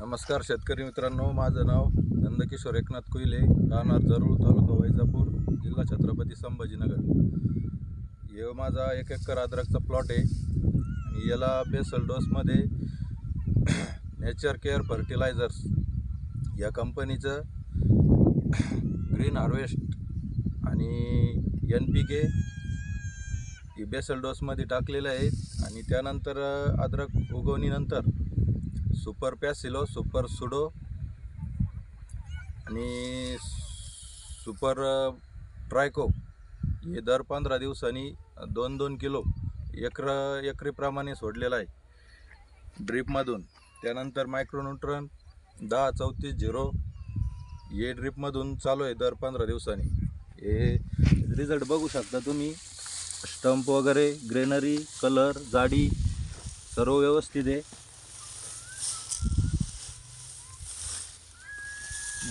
नमस्कार शेतकरी मित्रांनो माझं नाव नंदकिशोर एकनाथ कुहिले राहणार जरूर तालुका वैजापूर जिल्हा छत्रपती संभाजीनगर. हे माझा एक एकर अद्रकचा प्लॉट आहे. याला बेसल डोसमध्ये नेचर केअर फर्टिलायझर्स या कंपनीचं ग्रीन हार्वेस्ट आणि एन पी के ही बेसल डोसमध्ये टाकलेलं आहे. आणि त्यानंतर अद्रक उगवणीनंतर सुपर पॅसिलो सुपर सुडो आणि सुपर ट्रायको. हे दर पंधरा दिवसांनी दोन दोन किलो एकर एकरीप्रमाणे सोडलेलं आहे. ड्रीपमधून. त्यानंतर मायक्रोन्यूट्रन दहा चौतीस झिरो. हे ड्रीपमधून चालू आहे दर पंधरा दिवसांनी. हे रिझल्ट बघू शकता तुम्ही. स्टंप वगैरे ग्रेनरी कलर जाडी सर्व व्यवस्थित आहे.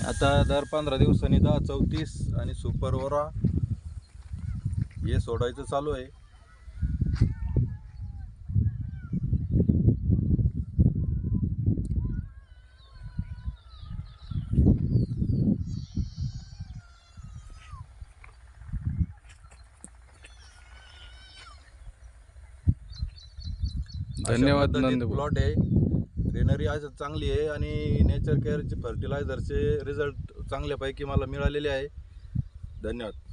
आता दर पंधरा दिवसांनी दहा चौतीस आणि सुपर ओरा हे सोडायचं चालू आहे. धन्यवाद प्लॉट आहे. ग्रीनरी आज चांगली आहे आणि नेचर केअरचे फर्टिलायझरचे रिझल्ट चांगल्यापैकी मला मिळालेले आहे. धन्यवाद.